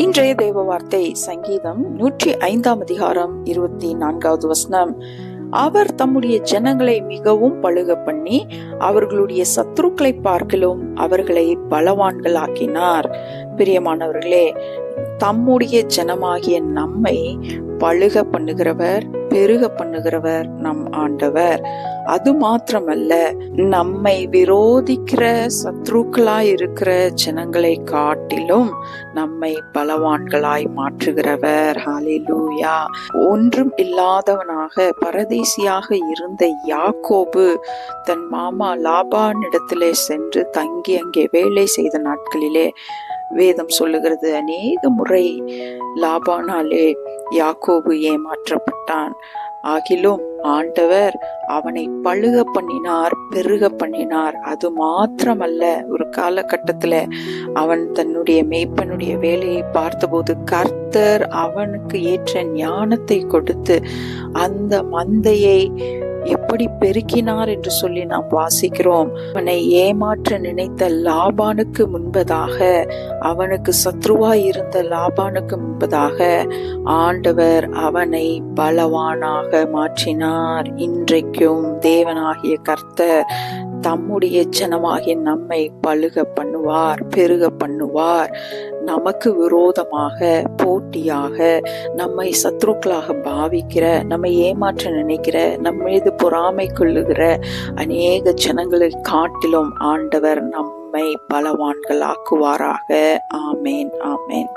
இன்றைய தேவ வார்த்தை சங்கீதம் நூற்றி ஐந்தாம் அதிகாரம் இருபத்தி நான்காவது வசனம். அவர் தம்முடைய ஜனங்களை மிகவும் பழுக பண்ணி அவர்களுடைய சத்துருக்களை பார்க்கலும் அவர்களை பலவான்களாக்கினார். பிரியமானவர்களே தம்முடைய ஜனமாகிய நம்மை பழுக பண்ணுகிறவர் பெருக பண்ணுகிறவர் நம் ஆண்டவர். அது மாத்திரமல்ல நம்மை விரோதிக்கிற சத்ருக்களாய் இருக்கிற ஜனங்களை காட்டிலும் நம்மை பலவான்களாய் மாற்றுகிறவர். ஹாலிலூயா ஒன்றும் இல்லாதவனாக பரதேசியாக இருந்த யாக்கோபு தன் மாமா லாபானிடத்திலே சென்று தங்கி அங்கே வேலை செய்த நாட்களிலே வேதம் சொல்லுகிறது. அநேக முறை லாபானாலே யாக்கோபு ஏமாற்றப்பட்டான். ஆகிலும் ஆண்டவர் அவனை பழுக பண்ணினார் பெருக பண்ணினார். அது மாத்திரமல்ல ஒரு காலகட்டத்தில் அவன் தன்னுடைய மெய்ப்பனுடைய வேலையை பார்த்தபோது கர்த்தர் அவனுக்கு ஏற்ற ஞானத்தை கொடுத்து அந்த மந்தையை எப்படி பெருக்கினார் என்று சொல்லி நாம் வாசிக்கிறோம். அவனை ஏமாற்ற நினைத்த லாபானுக்கு முன்பதாக அவனுக்கு சத்ருவாய் இருந்த லாபானுக்கு முன்பதாக ஆண்டவர் அவனை பலவானாக மாற்றினார். இன்றைக்கும் தேவனாகிய கர்த்தர் தம்முடைய ஜனமாகிய நம்மை பழுக பண்ணுவார் பெருக பண்ணுவார். நமக்கு விரோதமாக போட்டியாக நம்மை சத்ருக்களாக பாவிக்கிற நம்மை ஏமாற்ற நினைக்கிற நம்ம மீது பொறாமை கொள்ளுகிற அநேக ஜனங்களை காட்டிலும் ஆண்டவர் நம்மை பலவான்கள் ஆக்குவாராக ஆமேன் ஆமேன்.